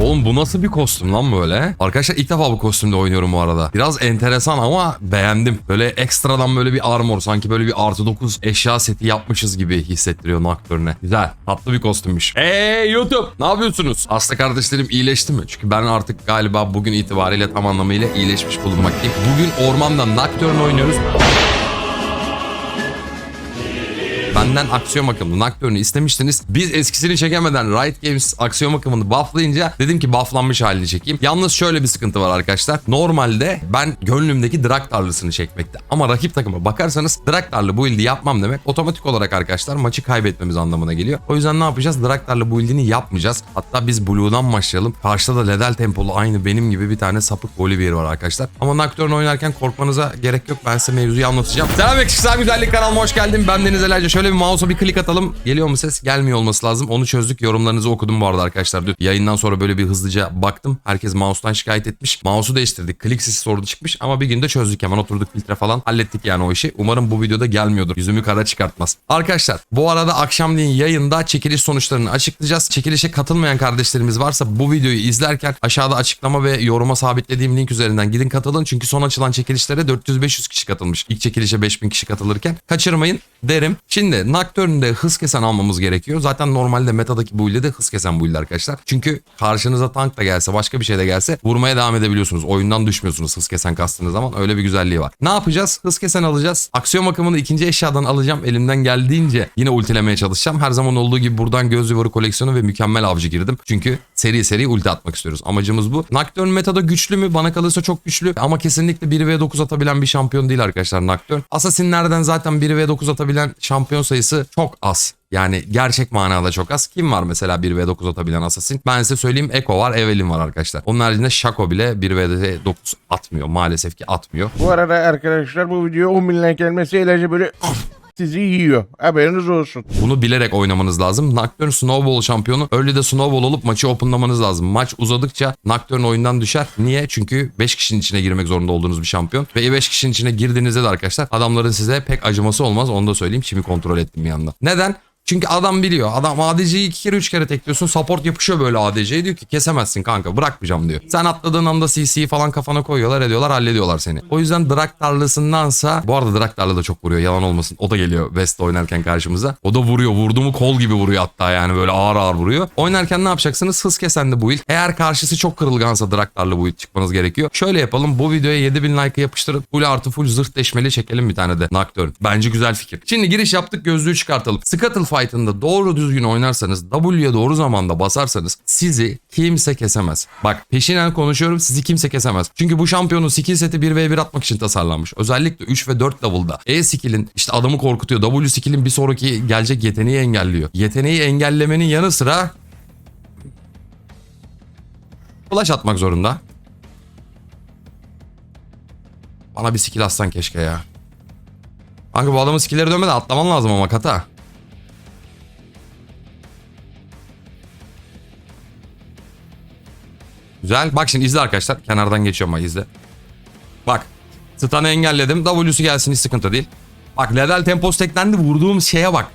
Oğlum bu nasıl bir kostüm lan böyle? Arkadaşlar ilk defa bu kostümde oynuyorum bu arada. Biraz enteresan ama beğendim. Böyle ekstradan böyle bir armor sanki böyle bir artı 9 eşya seti yapmışız gibi hissettiriyor Nocturne'e. Güzel. Tatlı bir kostümmüş. Eee YouTube ne yapıyorsunuz? Hasta kardeşlerim iyileşti mi? Çünkü ben artık galiba bugün itibariyle tam anlamıyla iyileşmiş bulunmaktayım. Bugün ormanda Nocturne oynuyoruz. Benden aksiyon akımını, Nocturne'u istemiştiniz. Biz eskisini çekemeden Riot Games aksiyon akımını bufflayınca dedim ki bufflanmış halini çekeyim. Yalnız şöyle bir sıkıntı var arkadaşlar. Normalde ben gönlümdeki Draktarlısını çekmekte. Ama rakip takıma bakarsanız Draktarlı build'i yapmam demek otomatik olarak arkadaşlar maçı kaybetmemiz anlamına geliyor. O yüzden ne yapacağız? Draktarlı build'ini yapmayacağız. Hatta biz Blue'dan başlayalım. Karşıda da Ledel tempolu aynı benim gibi bir tane sapık Volibear var arkadaşlar. Ama Nocturne oynarken korkmanıza gerek yok. Ben size mevzuyu anlatacağım. Selam Ekşisel Güzellik kanalıma hoş geldin. Ben Deniz Elayca. Şöyle bir mouse'a bir klik atalım. Geliyor mu ses? Gelmiyor olması lazım. Onu çözdük. Yorumlarınızı okudum bu arada arkadaşlar. Dün yayından sonra böyle bir hızlıca baktım. Herkes mouse'tan şikayet etmiş. Mouse'u değiştirdik. Klik sesi sorunu çıkmış ama bir günde çözdük hemen oturduk filtre falan. Hallettik yani o işi. Umarım bu videoda gelmiyordur. Yüzümü kara çıkartmaz. Arkadaşlar bu arada akşamleyin yayında çekiliş sonuçlarını açıklayacağız. Çekilişe katılmayan kardeşlerimiz varsa bu videoyu izlerken aşağıda açıklama ve yoruma sabitlediğim link üzerinden gidin katılın. Çünkü son açılan çekilişlere 400-500 kişi katılmış. İlk çekilişe 5000 kişi katılırken. Kaçırmayın derim. Şimdi Nocturne'de hız kesen almamız gerekiyor. Zaten normalde metadaki build'de de hız kesen build arkadaşlar. Çünkü karşınıza tank da gelse başka bir şey de gelse vurmaya devam edebiliyorsunuz. Oyundan düşmüyorsunuz hız kesen kastığınız zaman. Öyle bir güzelliği var. Ne yapacağız? Hız kesen alacağız. Aksiyon bakımını ikinci eşyadan alacağım. Elimden geldiğince yine ultilemeye çalışacağım. Her zaman olduğu gibi buradan göz yuvarı koleksiyonu ve mükemmel avcı girdim. Çünkü seri seri ulti atmak istiyoruz. Amacımız bu. Nocturne metada güçlü mü? Bana kalırsa çok güçlü. Ama kesinlikle 1v9 atabilen bir şampiyon değil arkadaşlar Nocturne. Assassin'lerden zaten 1v9 atabilen şampiyon sayısı çok az. Yani gerçek manada çok az. Kim var mesela 1v9 atabilen assassin? Ben size söyleyeyim Echo var, Evelyn var arkadaşlar. Onun haricinde Shaco bile 1v9 atmıyor. Maalesef ki atmıyor. Bu arada arkadaşlar bu video 10 bin like gelmesi ilacı böyle sizi yiyor. Haberiniz olsun. Bunu bilerek oynamanız lazım. Nocturne Snowball şampiyonu. Early'de Snowball olup maçı openlamanız lazım. Maç uzadıkça Nocturne oyundan düşer. Niye? Çünkü 5 kişinin içine girmek zorunda olduğunuz bir şampiyon. Ve 5 kişinin içine girdiğinizde de arkadaşlar adamların size pek acıması olmaz. Onu da söyleyeyim. Şimdi kontrol ettim bir yandan. Neden? Çünkü adam biliyor. Adam ADC'yi iki kere üç kere tekliyorsun. Support yapışıyor böyle ADC'ye. Diyor ki kesemezsin kanka bırakmayacağım diyor. Sen atladığın anda CC'yi falan kafana koyuyorlar ediyorlar hallediyorlar seni. O yüzden Draktarlısındansa bu arada Draktarlı da çok vuruyor yalan olmasın. O da geliyor West oynarken karşımıza. O da vuruyor. Vurdu mu kol gibi vuruyor hatta yani böyle ağır ağır vuruyor. Oynarken ne yapacaksınız? Hız kesen de build. Eğer karşısı çok kırılgansa Draktarlı build çıkmanız gerekiyor. Şöyle yapalım. Bu videoya 7000 like yapıştırıp full artı full zırh deşmeli çekelim bir tane de. Nocturne. Bence güzel fikir. Şimdi giriş yaptık gözlüğü çıkartalım. Scuttle Fight'ında doğru düzgün oynarsanız W'ye doğru zamanda basarsanız sizi kimse kesemez. Bak peşinen konuşuyorum sizi kimse kesemez. Çünkü bu şampiyonun skill seti 1v1 atmak için tasarlanmış. Özellikle 3 ve 4 level'da. E skill'in işte adamı korkutuyor. W skill'in bir sonraki gelecek yeteneği engelliyor. Yeteneği engellemenin yanı sıra flash atmak zorunda. Bana bir skill atsan keşke ya. Kanka bu adamın skill'leri dönmeden atlaman lazım ama kata. Güzel. Bak şimdi izle arkadaşlar. Kenardan geçiyorum ama izle. Bak. Stun'ı engelledim. W'su gelsin hiç sıkıntı değil. Bak Ledel tempos teklendi. Vurduğum şeye bak.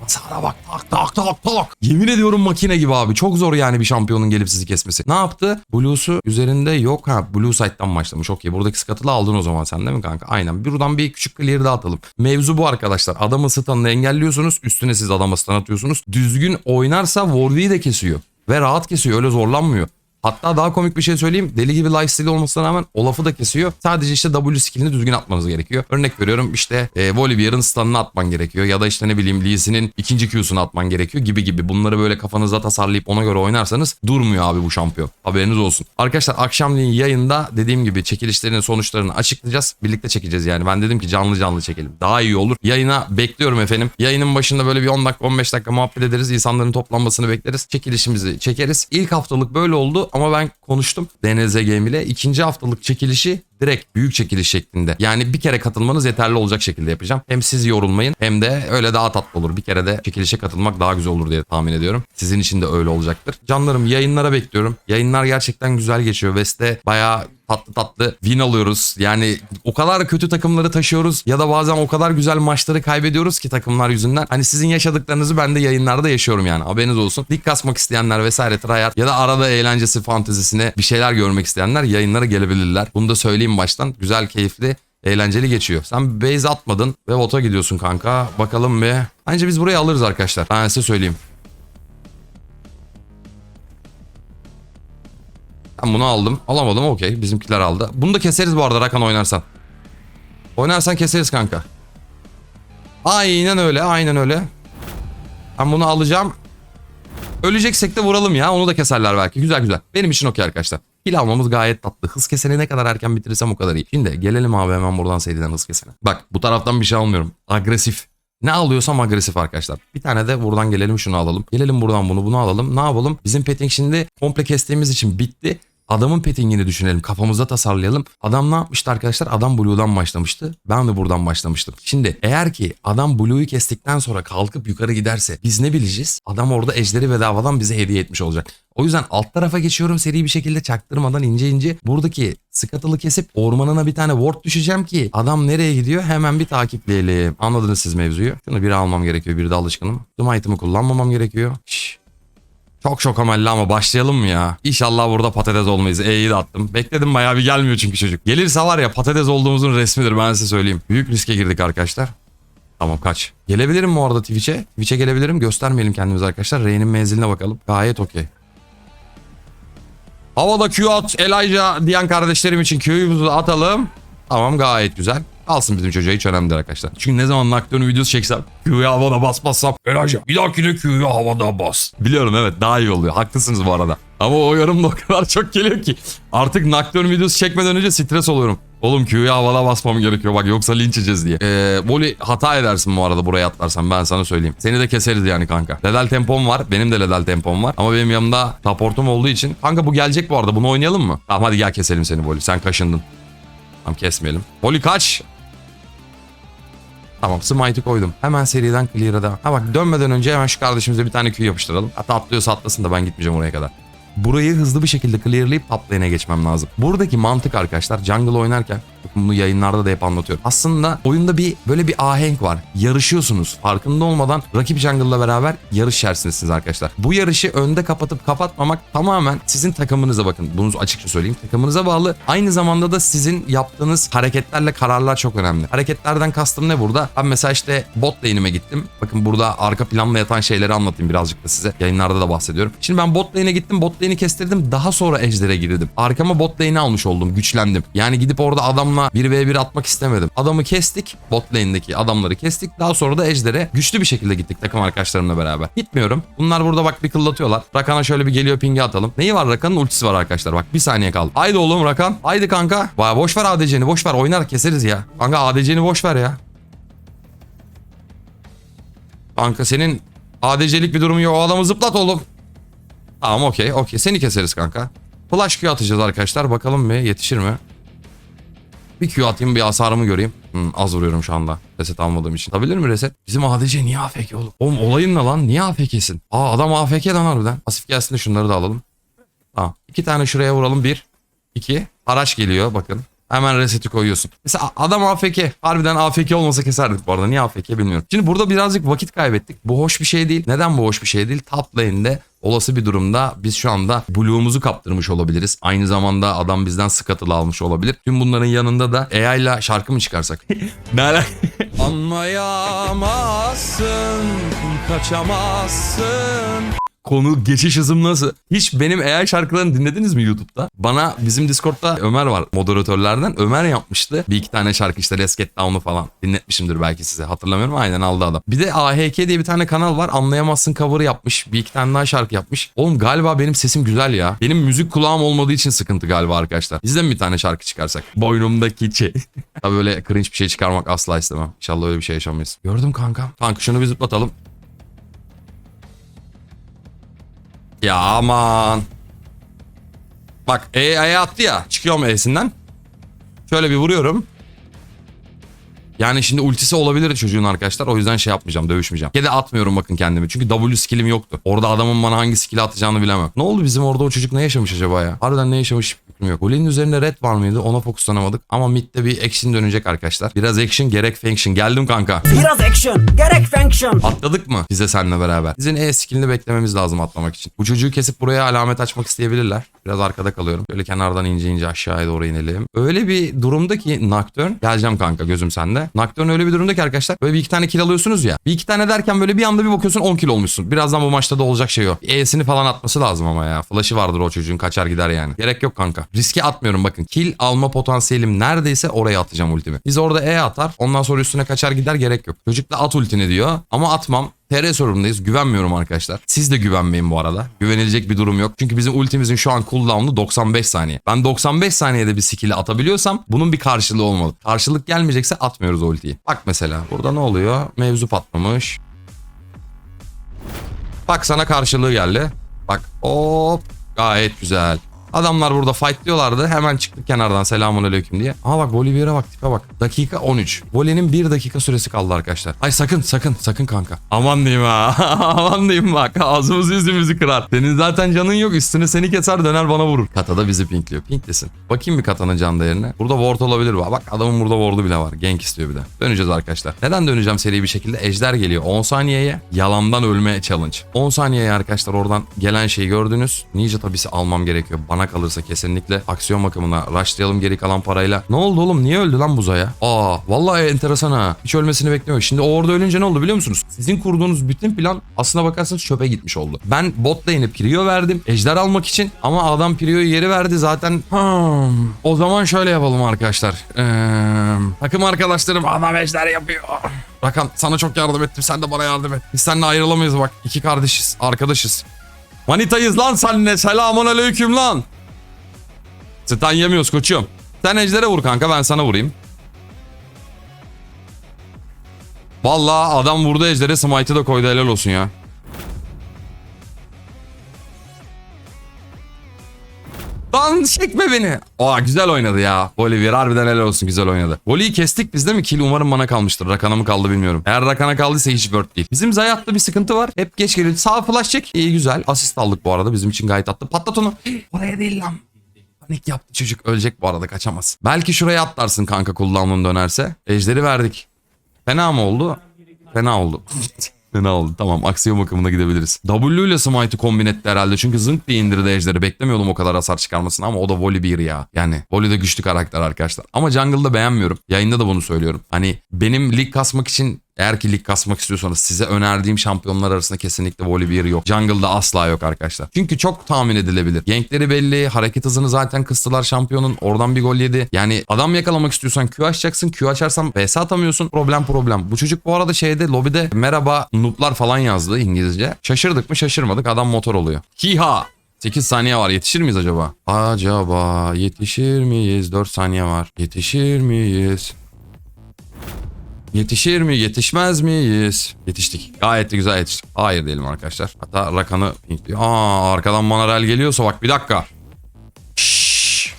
Hasara bak. Tak tak tak tak. Yemin ediyorum makine gibi abi. Çok zor yani bir şampiyonun gelip sizi kesmesi. Ne yaptı? Blues'u üzerinde yok. Ha Blue Side'dan başlamış. Okey. Buradaki scuttle'ı aldın o zaman sen değil mi kanka? Aynen. Buradan bir küçük clear daha atalım. Mevzu bu arkadaşlar. Adamın stun'ını engelliyorsunuz. Üstüne siz adama stun atıyorsunuz. Düzgün oynarsa Warwick'i de kesiyor. Ve rahat kesiyor. Öyle zorlanmıyor. Hatta daha komik bir şey söyleyeyim. Deli gibi lifesteal olmasına rağmen Olaf'ı da kesiyor. Sadece işte W skillini düzgün atmanız gerekiyor. Örnek veriyorum işte e, Volibear'ın stun'ını atman gerekiyor. Ya da işte ne bileyim Lee Sin'in ikinci Q'sunu atman gerekiyor gibi gibi. Bunları böyle kafanızda tasarlayıp ona göre oynarsanız durmuyor abi bu şampiyon. Haberiniz olsun. Arkadaşlar akşamleyin yayında dediğim gibi çekilişlerin sonuçlarını açıklayacağız. Birlikte çekeceğiz yani. Ben dedim ki canlı canlı çekelim. Daha iyi olur. Yayına bekliyorum efendim. Yayının başında böyle bir 10 dakika 15 dakika muhabbet ederiz. İnsanların toplanmasını bekleriz. Çekilişimizi çekeriz. İlk haftalık böyle oldu ama ben konuştum DNZ Game ile. İkinci haftalık çekilişi direkt büyük çekiliş şeklinde. Yani bir kere katılmanız yeterli olacak şekilde yapacağım. Hem siz yorulmayın hem de öyle daha tatlı olur. Bir kere de çekilişe katılmak daha güzel olur diye tahmin ediyorum. Sizin için de öyle olacaktır. Canlarım yayınlara bekliyorum. Yayınlar gerçekten güzel geçiyor. Veste bayağı tatlı tatlı win alıyoruz. Yani o kadar kötü takımları taşıyoruz ya da bazen o kadar güzel maçları kaybediyoruz ki takımlar yüzünden. Hani sizin yaşadıklarınızı ben de yayınlarda yaşıyorum yani haberiniz olsun. Lig kasmak isteyenler vesaire tryhard ya da arada eğlencesi fantezisine bir şeyler görmek isteyenler yayınlara gelebilirler. Bunu da söyleyeyim baştan. Güzel, keyifli, eğlenceli geçiyor. Sen base atmadın ve bota gidiyorsun kanka. Bakalım bir. Bence biz burayı alırız arkadaşlar. Ben size söyleyeyim. Ben bunu aldım. Alamadım okey. Bizimkiler aldı. Bunu da keseriz bu arada Rakan oynarsan. Oynarsan keseriz kanka. Aynen öyle aynen öyle. Ben bunu alacağım. Öleceksek de vuralım ya. Onu da keserler belki. Güzel güzel. Benim için okey arkadaşlar. Kill almamız gayet tatlı. Hız keseni ne kadar erken bitirirsem o kadar iyi. Şimdi gelelim abi hemen buradan seriden hız kesene. Bak bu taraftan bir şey almıyorum. Agresif. Ne alıyorsam agresif arkadaşlar. Bir tane de buradan gelelim şunu alalım. Gelelim buradan bunu bunu alalım. Ne yapalım? Bizim petting şimdi komple kestiğimiz için bitti. Adamın pettingini düşünelim. Kafamızda tasarlayalım. Adam ne yapmıştı arkadaşlar? Adam Blue'dan başlamıştı. Ben de buradan başlamıştım. Şimdi eğer ki adam Blue'yu kestikten sonra kalkıp yukarı giderse biz ne bileceğiz? Adam orada ejderi bedavadan bize hediye etmiş olacak. O yüzden alt tarafa geçiyorum seri bir şekilde çaktırmadan ince ince buradaki sıkatılı kesip ormanına bir tane ward düşeceğim ki adam nereye gidiyor hemen bir takipleyelim. Anladınız siz mevzuyu. Şunu biri almam gerekiyor bir de alışkınım. Tüm kullanmamam gerekiyor. Şşş. Çok çok amelli ama başlayalım mı ya? İnşallah burada patates olmayız. E'yi de attım. Bekledim bayağı bir gelmiyor çünkü çocuk. Gelirse var ya patates olduğumuzun resmidir ben size söyleyeyim. Büyük riske girdik arkadaşlar. Tamam kaç. Gelebilirim bu arada Twitch'e. Twitch'e gelebilirim. Göstermeyelim kendimizi arkadaşlar. Rey'nin menziline bakalım. Gayet okey. Havada Q at Elijah diyen kardeşlerim için Q'yumuzu atalım. Tamam gayet güzel. Alsın bizim çocuğa hiç önemli değil arkadaşlar. Çünkü ne zaman Nocturne videosu çeksem Q'ya havada basmazsam Elijah bir dahakine Q'ya havada bas. Biliyorum evet daha iyi oluyor. Haklısınız bu arada. Ama o yorum da o kadar çok geliyor ki. Artık Nocturne videosu çekmeden önce stres oluyorum. Oğlum Q'ya havada basmam gerekiyor bak yoksa linç yiyeceğiz diye. Ee, Voli hata edersin bu arada buraya atlarsan ben sana söyleyeyim. Seni de keseriz yani kanka. Ledel tempom var. Benim de ledel tempom var. Ama benim yanımda supportum olduğu için. Kanka bu gelecek bu arada bunu oynayalım mı? Tamam hadi gel keselim seni Voli. Sen kaşındın. Tamam kesmeyelim. Voli kaç. Tamam smite'ı koydum. Hemen seriden clear'a devam. Ha bak dönmeden önce hemen şu kardeşimize bir tane Q yapıştıralım. Hatta atlıyorsa atlasın da ben gitmeyeceğim oraya kadar. Burayı hızlı bir şekilde clearlayıp top lane'e geçmem lazım. Buradaki mantık arkadaşlar jungle oynarken bunu yayınlarda da hep anlatıyorum. Aslında oyunda bir böyle bir ahenk var. Yarışıyorsunuz. Farkında olmadan rakip jungle'la beraber yarış içerisindesiniz arkadaşlar. Bu yarışı önde kapatıp kapatmamak tamamen sizin takımınıza bakın. Bunu açıkça söyleyeyim. Takımınıza bağlı. Aynı zamanda da sizin yaptığınız hareketlerle kararlar çok önemli. Hareketlerden kastım ne burada? Ben mesela işte bot lane'ime gittim. Bakın burada arka planla yatan şeyleri anlatayım birazcık da size. Yayınlarda da bahsediyorum. Şimdi ben bot lane'e gittim. Bot lane'i kestirdim. Daha sonra ejder'e girdim. Arkama bot lane'i almış oldum. Güçlendim. Yani gidip orada adamla 1v1 atmak istemedim. Adamı kestik. Bot lane'deki adamları kestik. Daha sonra da ejder'e güçlü bir şekilde gittik takım arkadaşlarımla beraber. Gitmiyorum. Bunlar burada bak bir kıllatıyorlar. Rakan'a şöyle bir geliyor pingi atalım. Neyi var Rakan'ın ultisi var arkadaşlar. Bak bir saniye kaldı. Haydi oğlum Rakan. Haydi kanka. Vay boş ver ADC'ni boş ver. Oynar keseriz ya. Kanka ADC'ni boş ver ya. Kanka senin ADC'lik bir durumu yok. O adamı zıplat oğlum. Tamam okey okey. Seni keseriz kanka. Flash Q atacağız arkadaşlar. Bakalım bir yetişir mi? Bir Q atayım bir hasarımı göreyim. Hmm, az vuruyorum şu anda. Reset almadığım için. Atabilir mi reset? Bizim ADC niye AFK oğlum? Oğlum olayın ne lan? Niye AFK'sin? Aa adam AFK lan harbiden. Pasif gelsin de şunları da alalım. Tamam. İki tane şuraya vuralım. Bir. iki. Araç geliyor bakın. Hemen reseti koyuyorsun. Mesela adam AFK. Harbiden AFK olmasa keserdik bu arada. Niye AFK bilmiyorum. Şimdi burada birazcık vakit kaybettik. Bu hoş bir şey değil. Neden bu hoş bir şey değil? Top lane'de olası bir durumda biz şu anda Blue'umuzu kaptırmış olabiliriz. Aynı zamanda adam bizden skatılı almış olabilir. Tüm bunların yanında da AI ile şarkı mı çıkarsak? ne? Anlayamazsın, kaçamazsın. Konu geçiş hızım nasıl? Hiç benim AI şarkılarını dinlediniz mi YouTube'da? Bana bizim Discord'da Ömer var moderatörlerden. Ömer yapmıştı. Bir iki tane şarkı işte Let's Get Down'u falan. Dinletmişimdir belki size. Hatırlamıyorum aynen aldı adam. Bir de AHK diye bir tane kanal var. Anlayamazsın cover'ı yapmış. Bir iki tane daha şarkı yapmış. Oğlum galiba benim sesim güzel ya. Benim müzik kulağım olmadığı için sıkıntı galiba arkadaşlar. Biz de mi bir tane şarkı çıkarsak? Boynumdaki çe. Tabii böyle cringe bir şey çıkarmak asla istemem. İnşallah öyle bir şey yaşamayız. Gördüm kanka. Kanka şunu bir zıplatalım. Ya aman. Bak E E'ye attı ya. Çıkıyorum E'sinden. Şöyle bir vuruyorum. Yani şimdi ultisi olabilir çocuğun arkadaşlar. O yüzden şey yapmayacağım, dövüşmeyeceğim. Ya da atmıyorum bakın kendimi. Çünkü W skillim yoktu. Orada adamın bana hangi skill'i atacağını bilemem. Ne oldu bizim orada o çocuk ne yaşamış acaba ya? Harbiden ne yaşamış? Fikrim yok. Voli'nin üzerinde red var mıydı? Ona fokuslanamadık. Ama midde bir action dönecek arkadaşlar. Biraz action gerek function. Geldim kanka. Biraz action, gerek function. Atladık mı bize seninle beraber? Bizim E skillini beklememiz lazım atlamak için. Bu çocuğu kesip buraya alamet açmak isteyebilirler. Biraz arkada kalıyorum. Böyle kenardan ince ince aşağıya doğru inelim. Öyle bir durumda ki Nocturne. Geleceğim kanka gözüm sende. Nocturne öyle bir durumda ki arkadaşlar. Böyle bir iki tane kill alıyorsunuz ya. Bir iki tane derken böyle bir anda bir bakıyorsun 10 kill olmuşsun. Birazdan bu maçta da olacak şey o. E'sini falan atması lazım ama ya. Flash'ı vardır o çocuğun kaçar gider yani. Gerek yok kanka. Riske atmıyorum bakın. Kill alma potansiyelim neredeyse oraya atacağım ultimi. Biz orada E atar. Ondan sonra üstüne kaçar gider gerek yok. Çocuk da at ultini diyor. Ama atmam. TR sorumundayız. Güvenmiyorum arkadaşlar. Siz de güvenmeyin bu arada. Güvenilecek bir durum yok. Çünkü bizim ultimizin şu an cooldown'u 95 saniye. Ben 95 saniyede bir skill'i atabiliyorsam bunun bir karşılığı olmalı. Karşılık gelmeyecekse atmıyoruz ultiyi. Bak mesela burada ne oluyor? Mevzu patlamış. Bak sana karşılığı geldi. Bak hop gayet güzel. Adamlar burada fight diyorlardı. Hemen çıktık kenardan selamun aleyküm diye. Ama bak Bolivya'ya bak tipe bak. Dakika 13. Volenin 1 dakika süresi kaldı arkadaşlar. Ay sakın sakın sakın kanka. Aman diyeyim ha. Aman diyeyim bak. Ağzımızı yüzümüzü kırar. Senin zaten canın yok. Üstüne seni keser döner bana vurur. Kata da bizi pinkliyor. Pinklesin. Bakayım bir katanın can değerine. Burada ward olabilir. Bak adamın burada ward'u bile var. Gank istiyor bir de. Döneceğiz arkadaşlar. Neden döneceğim seri bir şekilde? Ejder geliyor. 10 saniyeye yalandan ölme challenge. 10 saniyeye arkadaşlar oradan gelen şeyi gördünüz. Ninja tabisi almam gerekiyor. Bana kalırsa kesinlikle aksiyon bakımına rushlayalım geri kalan parayla. Ne oldu oğlum? Niye öldü lan buzaya? Aa vallahi enteresan ha. Hiç ölmesini bekliyorum. Şimdi o orada ölünce ne oldu biliyor musunuz? Sizin kurduğunuz bütün plan aslına bakarsanız çöpe gitmiş oldu. Ben bot lane'e Prio verdim. Ejder almak için ama adam Prio'yu geri verdi zaten. Hmm. O zaman şöyle yapalım arkadaşlar. Ee, takım arkadaşlarım adam ejder yapıyor. Rakan sana çok yardım ettim. Sen de bana yardım et. Biz seninle ayrılamayız bak. İki kardeşiz. Arkadaşız. Manitayız lan seninle. Selamun aleyküm lan. Stun yemiyoruz koçum. Sen ejdere vur kanka ben sana vurayım. Vallahi adam vurdu ejdere smite'ı da koydu helal olsun ya. Lan çekme beni. Aa güzel oynadı ya. Bolivya harbiden helal olsun güzel oynadı. Voli'yi kestik biz değil mi? Kill umarım bana kalmıştır. Rakana mı kaldı bilmiyorum. Eğer Rakana kaldıysa hiç word değil. Bizim Zayat'ta bir sıkıntı var. Hep geç geliyor. Sağ flash çek. İyi güzel. Asist aldık bu arada. Bizim için gayet attı. Patlat onu. Oraya değil lan. Panik yaptı çocuk. Ölecek bu arada kaçamaz. Belki şuraya atlarsın kanka cooldown'un dönerse. Ejderi verdik. Fena mı oldu? Fena oldu. Fena oldu. Tamam aksiyon bakımına gidebiliriz. W ile Smite'ı kombin etti herhalde. Çünkü zınk diye indirdi ejderi. Beklemiyordum o kadar hasar çıkarmasını ama o da Voli 1 ya. Yani Voli de güçlü karakter arkadaşlar. Ama Jungle'da beğenmiyorum. Yayında da bunu söylüyorum. Hani benim lig kasmak için eğer ki lig kasmak istiyorsanız size önerdiğim şampiyonlar arasında kesinlikle Voli 1 yok. Jungle'da asla yok arkadaşlar. Çünkü çok tahmin edilebilir. Gankleri belli. Hareket hızını zaten kıstılar şampiyonun. Oradan bir gol yedi. Yani adam yakalamak istiyorsan Q açacaksın. Q açarsan VS atamıyorsun. Problem problem. Bu çocuk bu arada şeyde lobide merhaba nooblar falan yazdı İngilizce. Şaşırdık mı şaşırmadık. Adam motor oluyor. Hiha. 8 saniye var. Yetişir miyiz acaba? Acaba yetişir miyiz? 4 saniye var. Yetişir miyiz? Yetişir mi yetişmez miyiz? Yetiştik. Gayet de güzel yetiştik. Hayır diyelim arkadaşlar. Hatta rakanı pinkliyor. Aa arkadan bana geliyorsa bak bir dakika. Şşş.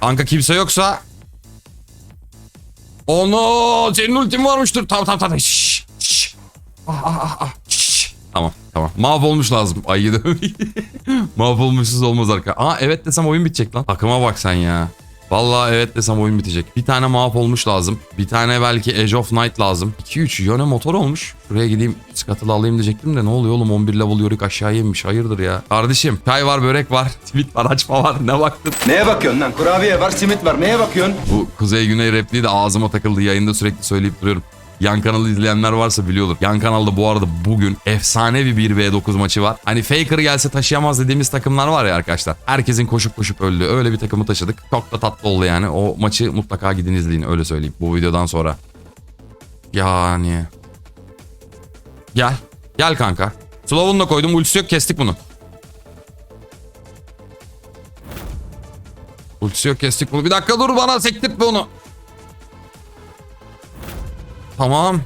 Kanka kimse yoksa. Ono senin ultin varmıştır. Tamam tamam tamam. Şşş. Şşş. Ah, ah, ah, ah. Tamam tamam. Mahvolmuş lazım. Ayı da Mahvolmuşsuz olmaz arka. Aa evet desem oyun bitecek lan. Takıma bak sen ya. Vallahi evet desem oyun bitecek. Bir tane mahvolmuş lazım. Bir tane belki Edge of Night lazım. 2-3 yöne motor olmuş. Şuraya gideyim skatılı alayım diyecektim de ne oluyor oğlum 11 level yörük aşağıya inmiş. Hayırdır ya. Kardeşim çay var börek var. Tweet var açma var. Ne baktın? Neye bakıyorsun lan? Kurabiye var, simit var. Neye bakıyorsun? Bu Kuzey Güney repliği de ağzıma takıldı. Yayında sürekli söyleyip duruyorum. Yan kanalı izleyenler varsa biliyordur. Yan kanalda bu arada bugün efsanevi bir 1v9 maçı var. Hani Faker gelse taşıyamaz dediğimiz takımlar var ya arkadaşlar. Herkesin koşup koşup öldüğü öyle bir takımı taşıdık. Çok da tatlı oldu yani. O maçı mutlaka gidin izleyin öyle söyleyeyim bu videodan sonra. Yani. Gel. Gel kanka. Slow'unu da koydum. Ultisi yok kestik bunu. Ultisi yok kestik bunu. Bir dakika dur bana sektirtme onu. Tamam.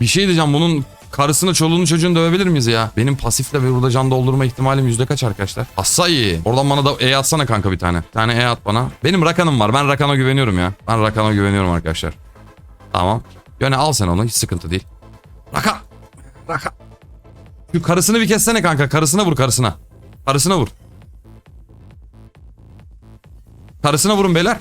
Bir şey diyeceğim bunun karısını çoluğunu çocuğunu dövebilir miyiz ya? Benim pasifle ve burada can doldurma ihtimalim yüzde kaç arkadaşlar? Assa iyi. Oradan bana da E atsana kanka bir tane. Bir tane E at bana. Benim Rakan'ım var. Ben Rakan'a güveniyorum ya. Ben Rakan'a güveniyorum arkadaşlar. Tamam. Yöne al sen onu. Hiç sıkıntı değil. Rakan. Rakan. Şu karısını bir kessene kanka. Karısına vur karısına. Karısına vur. Karısına vurun beyler.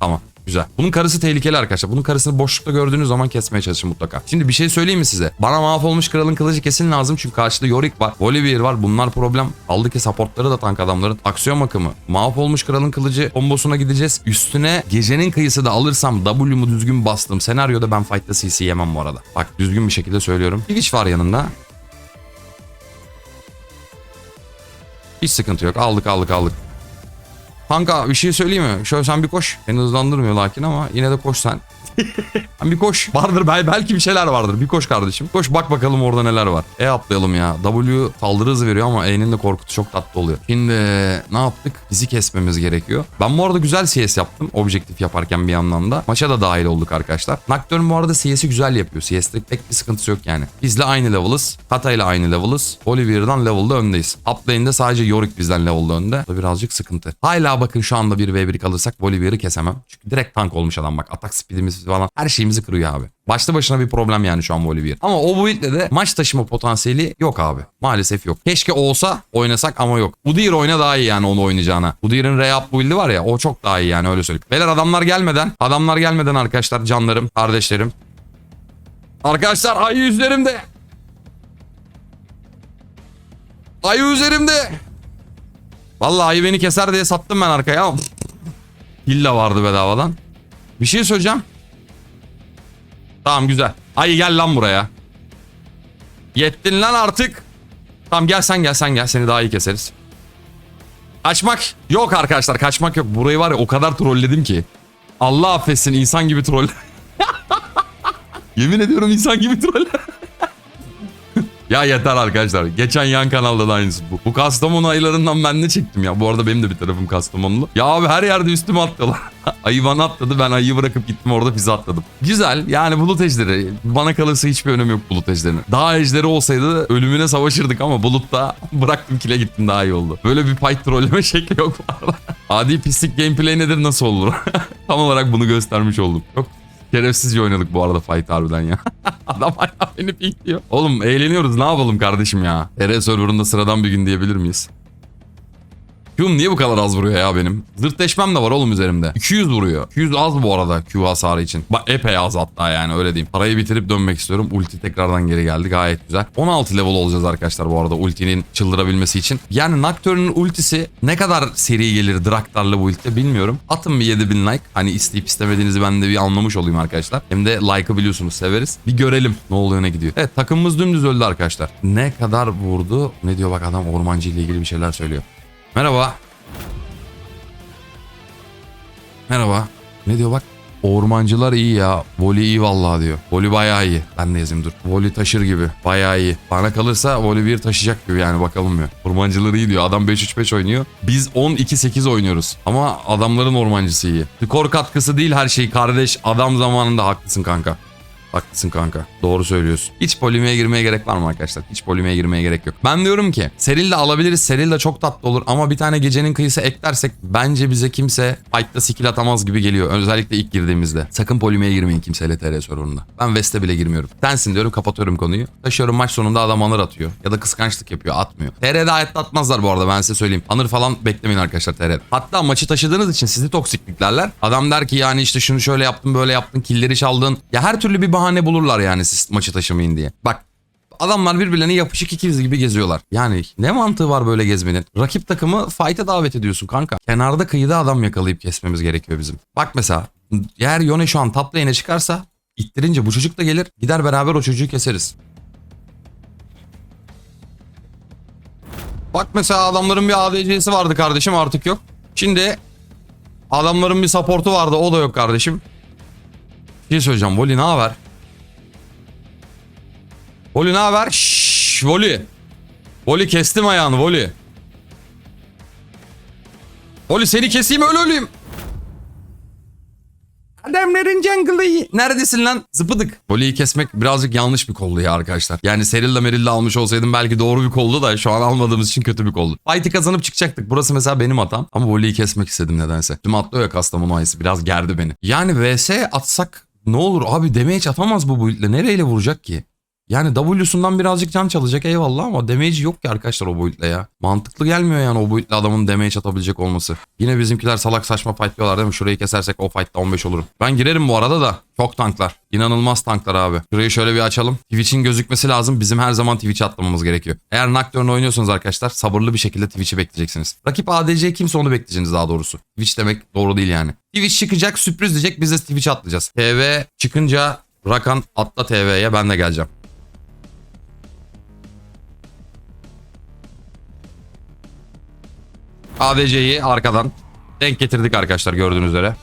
Tamam. Güzel. Bunun karısı tehlikeli arkadaşlar. Bunun karısını boşlukta gördüğünüz zaman kesmeye çalışın mutlaka. Şimdi bir şey söyleyeyim mi size? Bana mahvolmuş kralın kılıcı kesin lazım çünkü karşıda Yorick var. Volibear var. Bunlar problem. Aldı ki supportları da tank adamların. Aksiyon akımı. Mahvolmuş kralın kılıcı kombosuna gideceğiz. Üstüne gecenin kıyısı da alırsam W'mu düzgün bastım. Senaryoda ben fight'ta CC yemem bu arada. Bak düzgün bir şekilde söylüyorum. Twitch var yanında. Hiç sıkıntı yok. Aldık aldık aldık. Kanka bir şey söyleyeyim mi? Şöyle sen bir koş. Beni hızlandırmıyor lakin ama yine de koş sen. Sen bir koş. Vardır bel belki bir şeyler vardır. Bir koş kardeşim. Koş bak bakalım orada neler var. E atlayalım ya. W saldırı hızı veriyor ama E'nin de korkutu çok tatlı oluyor. Şimdi ne yaptık? Bizi kesmemiz gerekiyor. Ben bu arada güzel CS yaptım. Objektif yaparken bir yandan da. Maça da dahil olduk arkadaşlar. Nocturne bu arada CS'i güzel yapıyor. CS'de pek bir sıkıntısı yok yani. Bizle aynı level'ız. Kata ile aynı level'ız. Oliver'dan level'da öndeyiz. Top lane'de sadece Yorick bizden level'da önde. Bu birazcık sıkıntı. Hala bakın şu anda bir v 1 kalırsak Oliver'ı kesemem. Çünkü direkt tank olmuş adam bak. Atak speedimiz falan her şeyimizi kırıyor abi. Başta başına bir problem yani şu an Volibear. Ama o build'le de maç taşıma potansiyeli yok abi. Maalesef yok. Keşke olsa oynasak ama yok. Udyr oyna daha iyi yani onu oynayacağına. Udyr'in re-up build'i var ya o çok daha iyi yani öyle söyleyeyim. Beyler adamlar gelmeden, adamlar gelmeden arkadaşlar canlarım, kardeşlerim. Arkadaşlar ayı üzerimde. Ayı üzerimde. Vallahi beni keser diye sattım ben arkaya ama Hilla vardı bedavadan. Bir şey söyleyeceğim. Tamam güzel. Ayı gel lan buraya. Yettin lan artık. Tamam gel sen gel sen gel seni daha iyi keseriz. Kaçmak yok arkadaşlar kaçmak yok. Burayı var ya o kadar trolledim ki. Allah affetsin insan gibi troll. Yemin ediyorum insan gibi troll. ya yeter arkadaşlar. Geçen yan kanalda da aynısı bu. Bu Kastamonu ayılarından ben ne çektim ya. Bu arada benim de bir tarafım Kastamonulu. Ya abi her yerde üstüme atlıyorlar. ayı bana atladı ben ayıyı bırakıp gittim orada pizza atladım. Güzel yani bulut ejderi. Bana kalırsa hiçbir önemi yok bulut ejderinin. Dağ ejderi olsaydı ölümüne savaşırdık ama bulutta bıraktım kile gittim daha iyi oldu. Böyle bir fight trolleme şekli yok arada. Adi pislik gameplay nedir nasıl olur? Tam olarak bunu göstermiş oldum. Çok Şerefsizce oynadık bu arada fight harbiden ya. Adam hala beni pikliyor. Oğlum eğleniyoruz ne yapalım kardeşim ya. TR serverında sıradan bir gün diyebilir miyiz? Q'm niye bu kadar az vuruyor ya benim? Zırt deşmem de var oğlum üzerimde. 200 vuruyor. 200 az bu arada Q hasarı için. Bak epey az hatta yani öyle diyeyim. Parayı bitirip dönmek istiyorum. Ulti tekrardan geri geldi gayet güzel. 16 level olacağız arkadaşlar bu arada ultinin çıldırabilmesi için. Yani Nocturne'ın ultisi ne kadar seri gelir Draktar'la bu ulti bilmiyorum. Atın bir 7000 like. Hani isteyip istemediğinizi ben de bir anlamış olayım arkadaşlar. Hem de like'ı biliyorsunuz severiz. Bir görelim ne oluyor ne gidiyor. Evet takımımız dümdüz öldü arkadaşlar. Ne kadar vurdu? Ne diyor bak adam ormancı ile ilgili bir şeyler söylüyor. Merhaba. Merhaba. Ne diyor bak? Ormancılar iyi ya. Voli iyi vallahi diyor. Voli bayağı iyi. Ben de yazayım dur. Voli taşır gibi. Bayağı iyi. Bana kalırsa Voli 1 taşıyacak gibi yani bakalım ya. Ormancılar iyi diyor. Adam 5-3-5 oynuyor. Biz 10-2-8 oynuyoruz. Ama adamların ormancısı iyi. Skor katkısı değil her şey kardeş. Adam zamanında haklısın kanka. Haklısın kanka. Doğru söylüyorsun. Hiç polimiğe girmeye gerek var mı arkadaşlar? Hiç polimiğe girmeye gerek yok. Ben diyorum ki Seril de alabiliriz. Seril de çok tatlı olur. Ama bir tane gecenin kıyısı eklersek bence bize kimse fight'ta skill atamaz gibi geliyor. Özellikle ilk girdiğimizde. Sakın polimiğe girmeyin kimseyle TR sorununda. Ben West'e bile girmiyorum. Sensin diyorum kapatıyorum konuyu. Taşıyorum maç sonunda adam anır atıyor. Ya da kıskançlık yapıyor atmıyor. TR'de hayatta atmazlar bu arada ben size söyleyeyim. Anır falan beklemeyin arkadaşlar TR'de. Hatta maçı taşıdığınız için sizi toksikliklerler. Adam der ki yani işte şunu şöyle yaptın böyle yaptın killeri çaldın. Ya her türlü bir bahane bulurlar yani siz maçı taşımayın diye. Bak adamlar birbirlerine yapışık ikiz gibi geziyorlar. Yani ne mantığı var böyle gezmenin? Rakip takımı fight'e davet ediyorsun kanka. Kenarda kıyıda adam yakalayıp kesmemiz gerekiyor bizim. Bak mesela eğer Yone şu an top lane'e çıkarsa ittirince bu çocuk da gelir. Gider beraber o çocuğu keseriz. Bak mesela adamların bir ADC'si vardı kardeşim artık yok. Şimdi adamların bir support'u vardı o da yok kardeşim. Bir şey söyleyeceğim. Voli ne haber? Voli ne haber? Şşş Voli. Voli kestim ayağını Voli. Voli seni keseyim öyle öleyim. Adamların jungle'ı. Neredesin lan? Zıpıdık. Voli'yi kesmek birazcık yanlış bir koldu ya arkadaşlar. Yani Serilla Merilla almış olsaydım belki doğru bir koldu da şu an almadığımız için kötü bir koldu. Fight'i kazanıp çıkacaktık. Burası mesela benim hatam. Ama Voli'yi kesmek istedim nedense. Tüm atlıyor ya Kastamonu ayısı. Biraz gerdi beni. Yani VS atsak ne olur abi damage atamaz bu build'le. Nereyle vuracak ki? Yani W'sundan birazcık can çalacak eyvallah ama damage yok ki arkadaşlar o boyutla ya. Mantıklı gelmiyor yani o boyutla adamın damage atabilecek olması. Yine bizimkiler salak saçma fightlıyorlar değil mi? Şurayı kesersek o fight'ta 15 olurum. Ben girerim bu arada da. Çok tanklar. İnanılmaz tanklar abi. Şurayı şöyle bir açalım. Twitch'in gözükmesi lazım. Bizim her zaman Twitch'e atlamamız gerekiyor. Eğer Nocturne oynuyorsanız arkadaşlar sabırlı bir şekilde Twitch'i bekleyeceksiniz. Rakip ADC kimse onu bekleyeceksiniz daha doğrusu. Twitch demek doğru değil yani. Twitch çıkacak sürpriz diyecek biz de Twitch'e atlayacağız. TV çıkınca Rakan atla TV'ye ben de geleceğim. ADC'yi arkadan denk getirdik arkadaşlar gördüğünüz üzere.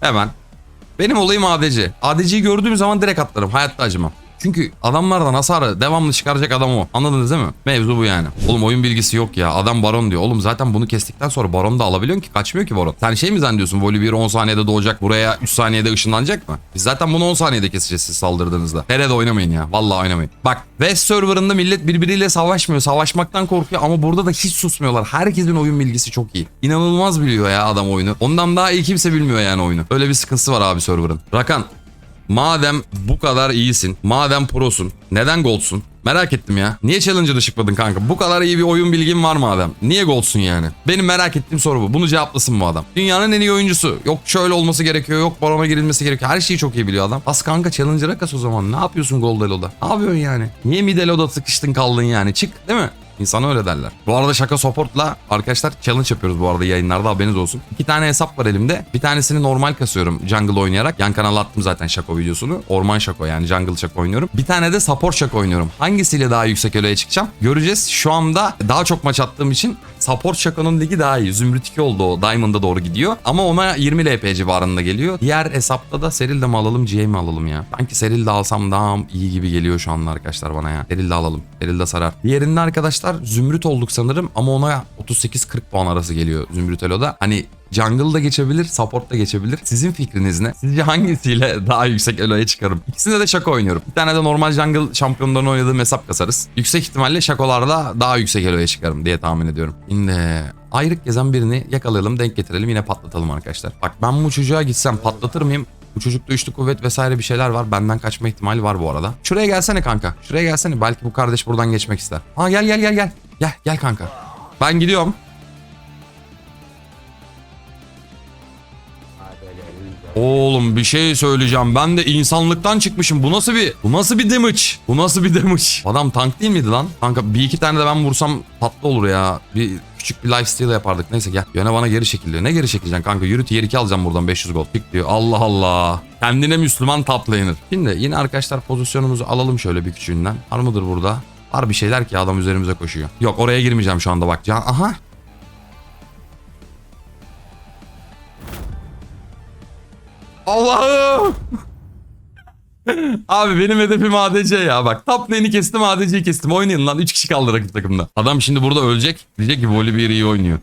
Hemen. Benim olayım ADC. ADC'yi gördüğüm zaman direkt atlarım. Hayatta acımam. Çünkü adamlardan hasarı devamlı çıkaracak adam o. Anladınız değil mi? Mevzu bu yani. Oğlum oyun bilgisi yok ya. Adam baron diyor. Oğlum zaten bunu kestikten sonra baron da alabiliyorsun ki kaçmıyor ki baron. Sen şey mi zannediyorsun? Voli 1 10 saniyede doğacak. Buraya 3 saniyede ışınlanacak mı? Biz zaten bunu 10 saniyede keseceğiz siz saldırdığınızda. Nerede oynamayın ya. Vallahi oynamayın. Bak West serverında millet birbiriyle savaşmıyor. Savaşmaktan korkuyor ama burada da hiç susmuyorlar. Herkesin oyun bilgisi çok iyi. İnanılmaz biliyor ya adam oyunu. Ondan daha iyi kimse bilmiyor yani oyunu. Öyle bir sıkıntısı var abi serverın. Rakan Madem bu kadar iyisin, madem prosun, neden goldsun? Merak ettim ya. Niye challenge'da çıkmadın kanka? Bu kadar iyi bir oyun bilgin var madem. Niye goldsun yani? Benim merak ettiğim soru bu. Bunu cevaplasın bu adam. Dünyanın en iyi oyuncusu. Yok şöyle olması gerekiyor, yok barona girilmesi gerekiyor. Her şeyi çok iyi biliyor adam. As kanka challenger'a kas o zaman. Ne yapıyorsun Gold Elo'da? Ne yapıyorsun yani? Niye Mid Elo'da sıkıştın kaldın yani? Çık değil mi? İnsana öyle derler. Bu arada şaka supportla arkadaşlar challenge yapıyoruz bu arada yayınlarda haberiniz olsun. İki tane hesap var elimde. Bir tanesini normal kasıyorum jungle oynayarak. Yan kanala attım zaten şako videosunu. Orman şako yani jungle şako oynuyorum. Bir tane de support şako oynuyorum. Hangisiyle daha yüksek eloya çıkacağım? Göreceğiz. Şu anda daha çok maç attığım için support şakonun ligi daha iyi. Zümrüt 2 oldu o. Diamond'a doğru gidiyor. Ama ona 20 LP civarında geliyor. Diğer hesapta da Seril de mi alalım GA mi alalım ya? Sanki Seril de alsam daha iyi gibi geliyor şu anda arkadaşlar bana ya. Seril de alalım. Seril de sarar. Diğerinde arkadaşlar Zümrüt olduk sanırım ama ona 38-40 puan arası geliyor Zümrüt Elo'da. Hani Jungle da geçebilir, support da geçebilir. Sizin fikriniz ne? Sizce hangisiyle daha yüksek eloya çıkarım? İkisinde de şaka oynuyorum. Bir tane de normal jungle şampiyonlarını oynadığım hesap kasarız. Yüksek ihtimalle şakolarla daha yüksek eloya çıkarım diye tahmin ediyorum. Şimdi ayrık gezen birini yakalayalım, denk getirelim yine patlatalım arkadaşlar. Bak ben bu çocuğa gitsem patlatır mıyım? Bu çocukta üçlü kuvvet vesaire bir şeyler var. Benden kaçma ihtimali var bu arada. Şuraya gelsene kanka. Şuraya gelsene. Belki bu kardeş buradan geçmek ister. Ha gel gel gel gel. Gel gel kanka. Ben gidiyorum. Oğlum bir şey söyleyeceğim. Ben de insanlıktan çıkmışım. Bu nasıl bir bu nasıl bir damage? Bu nasıl bir damage? Adam tank değil miydi lan? Kanka bir iki tane de ben vursam tatlı olur ya. Bir küçük bir lifesteal yapardık. Neyse gel. Yöne bana geri çekiliyor. Ne geri çekileceksin kanka? Yürü tier 2 alacağım buradan 500 gold. Çık diyor. Allah Allah. Kendine Müslüman top laner. Şimdi yine arkadaşlar pozisyonumuzu alalım şöyle bir küçüğünden. Var mıdır burada? Var bir şeyler ki adam üzerimize koşuyor. Yok oraya girmeyeceğim şu anda bak. Can aha. Allah'ım. Abi benim hedefim ADC ya bak. Top lane'i kestim ADC'yi kestim. Oynayın lan 3 kişi kaldı rakip takımda. Adam şimdi burada ölecek. Diyecek ki Voli bir iyi oynuyor.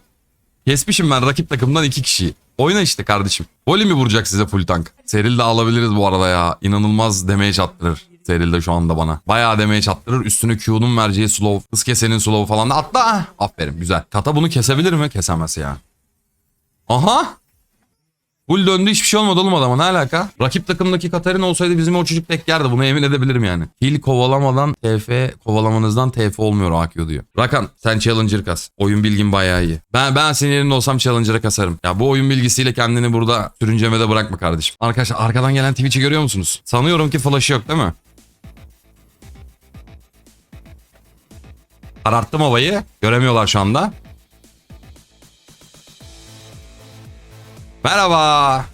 Kesmişim ben rakip takımdan 2 kişiyi. Oyna işte kardeşim. Voli mi vuracak size full tank? Seril de alabiliriz bu arada ya. İnanılmaz damage attırır. Seril de şu anda bana. Bayağı damage attırır. Üstüne Q'nun vereceği slow. Hız kesenin slow falan da atla. Aferin güzel. Kata bunu kesebilir mi? Kesemez ya. Aha. Full döndü hiçbir şey olmadı oğlum adama ne alaka? Rakip takımdaki Katarina olsaydı bizim o çocuk tek yerdi bunu emin edebilirim yani. Heal kovalamadan TF kovalamanızdan TF olmuyor AQ diyor. Rakan sen Challenger kas. Oyun bilgin bayağı iyi. Ben ben senin yerinde olsam Challenger'a kasarım. Ya bu oyun bilgisiyle kendini burada sürüncemede bırakma kardeşim. Arkadaşlar arkadan gelen Twitch'i görüyor musunuz? Sanıyorum ki flash'ı yok değil mi? Kararttım havayı. Göremiyorlar şu anda. Merhaba.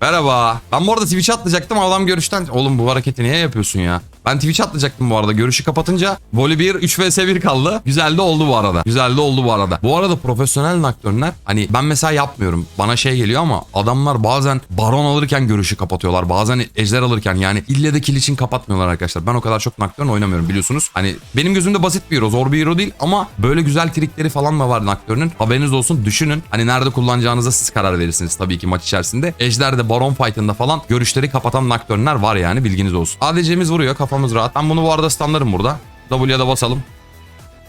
Merhaba. Ben bu arada Twitch atlayacaktım adam görüşten. Oğlum bu hareketi niye yapıyorsun ya? Ben Twitch atlayacaktım bu arada. Görüşü kapatınca Voli 1 3 vs 1 kaldı. Güzel de oldu bu arada. Güzel de oldu bu arada. Bu arada profesyonel naktörler hani ben mesela yapmıyorum. Bana şey geliyor ama adamlar bazen baron alırken görüşü kapatıyorlar. Bazen ejder alırken yani ille de kill için kapatmıyorlar arkadaşlar. Ben o kadar çok naktörn oynamıyorum biliyorsunuz. Hani benim gözümde basit bir hero. Zor bir hero değil ama böyle güzel trikleri falan da var naktörnün. Haberiniz olsun düşünün. Hani nerede kullanacağınıza siz karar verirsiniz tabii ki maç içerisinde. Ejder'de baron fight'ında falan görüşleri kapatan naktörnler var yani bilginiz olsun. ADC'miz vuruyor kafamız rahat. Ben bunu bu arada standlarım burada. W'ye de basalım.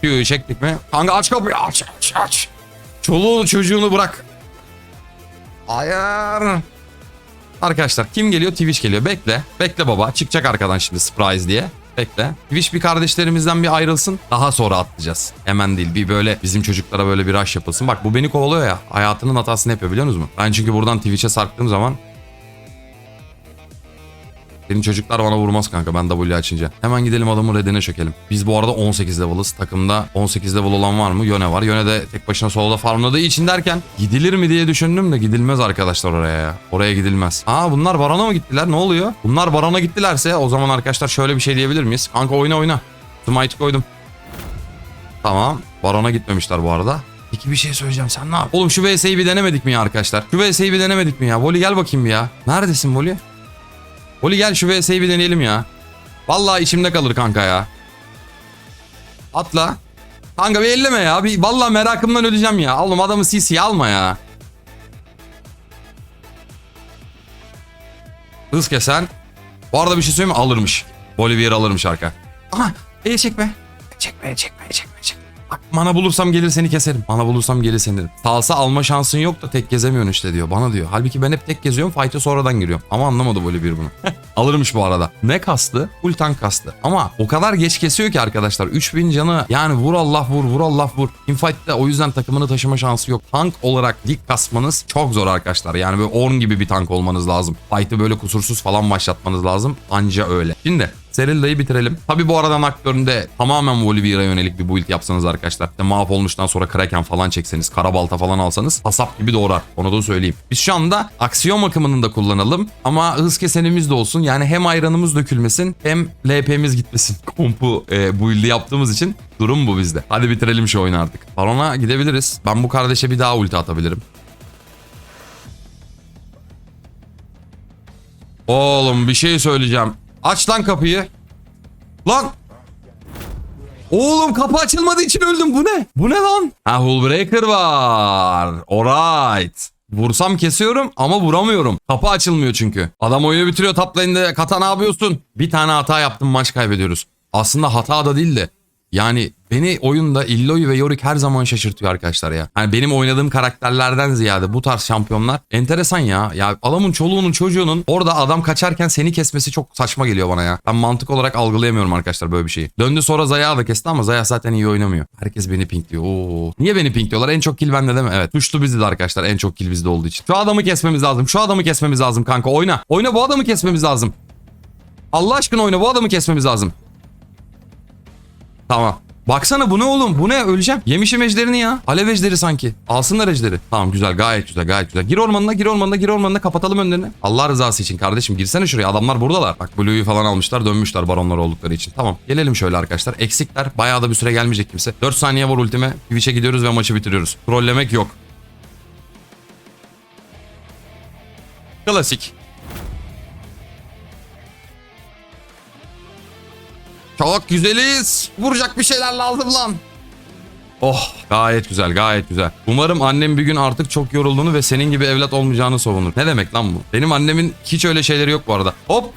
Q'yu çektik mi? Kanka aç kapıyı aç aç aç. Çoluğunu çocuğunu bırak. Ayar. Arkadaşlar kim geliyor? Twitch geliyor. Bekle. Bekle baba. Çıkacak arkadan şimdi surprise diye. Bekle. Twitch bir kardeşlerimizden bir ayrılsın. Daha sonra atlayacağız. Hemen değil. Bir böyle bizim çocuklara böyle bir rush yapılsın. Bak bu beni kovalıyor ya. Hayatının hatasını yapıyor biliyor musunuz? Ben çünkü buradan Twitch'e sarktığım zaman benim çocuklar bana vurmaz kanka ben W açınca. Hemen gidelim adamın redine çökelim. Biz bu arada 18 level'ız. Takımda 18 level olan var mı? Yone var. Yone de tek başına solda farmladığı için derken gidilir mi diye düşündüm de gidilmez arkadaşlar oraya ya. Oraya gidilmez. Aa bunlar Baron'a mı gittiler? Ne oluyor? Bunlar Baron'a gittilerse o zaman arkadaşlar şöyle bir şey diyebilir miyiz? Kanka oyna oyna. Smite koydum. Tamam. Baron'a gitmemişler bu arada. Peki bir şey söyleyeceğim sen ne yap? Oğlum şu VS'yi bir denemedik mi ya arkadaşlar? Şu VS'yi bir denemedik mi ya? Voli gel bakayım ya. Neredesin Voli? Voli gel şu VS'yi bir deneyelim ya. Vallahi içimde kalır kanka ya. Atla. Kanka bir elleme ya. Bir, vallahi merakımdan öleceğim ya. Oğlum adamı CC'ye alma ya. Hız kesen. Bu arada bir şey söyleyeyim mi? Alırmış. Bolivier alırmış arka. Aha. İyi çekme. Çekme çekme çekme çekme. Mana bulursam gelir seni keserim. Mana bulursam gelir seni. Salsa alma şansın yok da tek gezemiyorsun işte diyor. Bana diyor. Halbuki ben hep tek geziyorum. Fight'e sonradan giriyorum. Ama anlamadı Bolivier bunu. Alırmış bu arada. Ne kastı? Full tank kastı. Ama o kadar geç kesiyor ki arkadaşlar. 3000 canı yani vur Allah vur vur Allah vur. Infight'te o yüzden takımını taşıma şansı yok. Tank olarak lig kasmanız çok zor arkadaşlar. Yani böyle Orn gibi bir tank olmanız lazım. Fight'ı böyle kusursuz falan başlatmanız lazım. Anca öyle. Şimdi Serilda'yı bitirelim. Tabi bu arada aktöründe tamamen Volibear'a yönelik bir build yapsanız arkadaşlar. İşte mahvolmuştan sonra Kraken falan çekseniz, Karabalta falan alsanız hasap gibi doğrar. Onu da söyleyeyim. Biz şu anda aksiyon akımını da kullanalım. Ama hız kesenimiz de olsun. Yani hem ayranımız dökülmesin hem LP'miz gitmesin. Kompu e, build'i yaptığımız için durum bu bizde. Hadi bitirelim şu oyunu artık. Barona gidebiliriz. Ben bu kardeşe bir daha ulti atabilirim. Oğlum bir şey söyleyeceğim. Aç lan kapıyı. Lan. Oğlum kapı açılmadığı için öldüm. Bu ne? Bu ne lan? Ha Hullbreaker var. Alright. Vursam kesiyorum ama vuramıyorum. Kapı açılmıyor çünkü. Adam oyunu bitiriyor top lane'de. Kata ne yapıyorsun? Bir tane hata yaptım maç kaybediyoruz. Aslında hata da değil de. Yani beni oyunda Illoy ve Yorick her zaman şaşırtıyor arkadaşlar ya. Yani benim oynadığım karakterlerden ziyade bu tarz şampiyonlar enteresan ya. Ya adamın çoluğunun çocuğunun orada adam kaçarken seni kesmesi çok saçma geliyor bana ya. Ben mantık olarak algılayamıyorum arkadaşlar böyle bir şeyi. Döndü sonra Zaya da kesti ama Zaya zaten iyi oynamıyor. Herkes beni pinkliyor. Oo. Niye beni pinkliyorlar? En çok kill bende değil mi? Evet. Suçlu bizdi arkadaşlar en çok kill bizde olduğu için. Şu adamı kesmemiz lazım. Şu adamı kesmemiz lazım kanka. Oyna. Oyna bu adamı kesmemiz lazım. Allah aşkına oyna bu adamı kesmemiz lazım. Tamam. Baksana bu ne oğlum? Bu ne? Öleceğim. Yemişim ejderini ya. Alev ejderi sanki. Alsınlar ejderi. Tamam güzel gayet güzel gayet güzel. Gir ormanına gir ormanına gir ormanına kapatalım önlerini. Allah rızası için kardeşim girsene şuraya. Adamlar buradalar. Bak Blue'yu falan almışlar dönmüşler baronlar oldukları için. Tamam gelelim şöyle arkadaşlar. Eksikler. Bayağı da bir süre gelmeyecek kimse. 4 saniye var ultime. Twitch'e gidiyoruz ve maçı bitiriyoruz. Trollemek yok. Klasik. Çok güzeliz. Vuracak bir şeyler lazım lan. Oh gayet güzel gayet güzel. Umarım annem bir gün artık çok yorulduğunu ve senin gibi evlat olmayacağını savunur. Ne demek lan bu? Benim annemin hiç öyle şeyleri yok bu arada. Hop.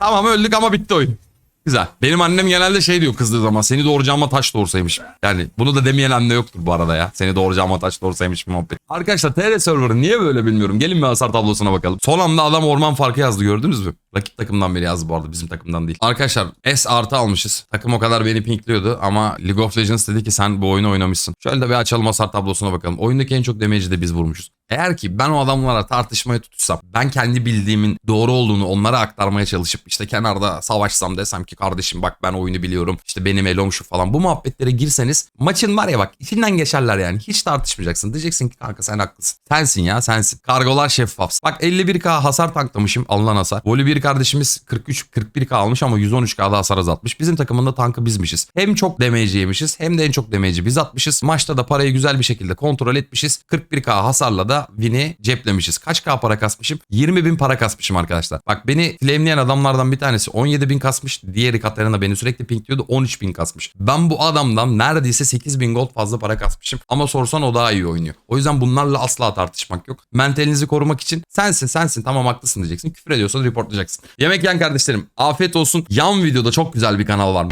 Tamam öldük ama bitti oyun. Güzel. Benim annem genelde şey diyor kızdığı zaman seni doğuracağıma taş doğursaymış. Yani bunu da demeyen anne yoktur bu arada ya. Seni doğuracağıma taş doğursaymış bir muhabbet. Arkadaşlar TR server'ı niye böyle bilmiyorum. Gelin bir hasar tablosuna bakalım. Son anda adam orman farkı yazdı gördünüz mü? Rakip takımdan beri yazdı bu arada bizim takımdan değil. Arkadaşlar S artı almışız. Takım o kadar beni pinkliyordu ama League of Legends dedi ki sen bu oyunu oynamışsın. Şöyle de bir açalım hasar tablosuna bakalım. Oyundaki en çok damage'i de biz vurmuşuz. Eğer ki ben o adamlara tartışmaya tutursam, ben kendi bildiğimin doğru olduğunu onlara aktarmaya çalışıp işte kenarda savaşsam desem ki kardeşim bak ben oyunu biliyorum işte benim elom şu falan bu muhabbetlere girseniz maçın var ya bak içinden geçerler yani hiç tartışmayacaksın. Diyeceksin ki kanka sen haklısın. Sensin ya sensin. Kargolar şeffaf. Bak 51k hasar tanklamışım alınan hasar. Volü bir kardeşimiz 43-41k almış ama 113k'da hasar azaltmış. Bizim takımında tankı bizmişiz. Hem çok damage yemişiz hem de en çok damage'i biz atmışız. Maçta da parayı güzel bir şekilde kontrol etmişiz. 41k hasarla da win'i ceplemişiz. Kaç k para kasmışım? 20 bin para kasmışım arkadaşlar. Bak beni flameleyen adamlardan bir tanesi 17 bin kasmış. Diğeri Katarina beni sürekli pinkliyordu 13 bin kasmış. Ben bu adamdan neredeyse 8 bin gold fazla para kasmışım. Ama sorsan o daha iyi oynuyor. O yüzden bunlarla asla tartışmak yok. Mentalinizi korumak için sensin sensin tamam haklısın diyeceksin. Küfür ediyorsan reportlayacaksın. Yemek yiyen kardeşlerim afiyet olsun. Yan videoda çok güzel bir kanal var.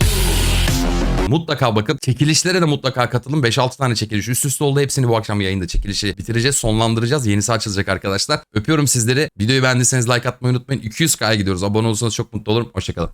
Mutlaka bakın. Çekilişlere de mutlaka katılın. 5-6 tane çekiliş üst üste oldu. Hepsini bu akşam yayında çekilişi bitireceğiz. Sonlandıracağız. Yenisi açılacak arkadaşlar. Öpüyorum sizleri. Videoyu beğendiyseniz like atmayı unutmayın. 200K'ya gidiyoruz. Abone olursanız çok mutlu olurum. Hoşçakalın.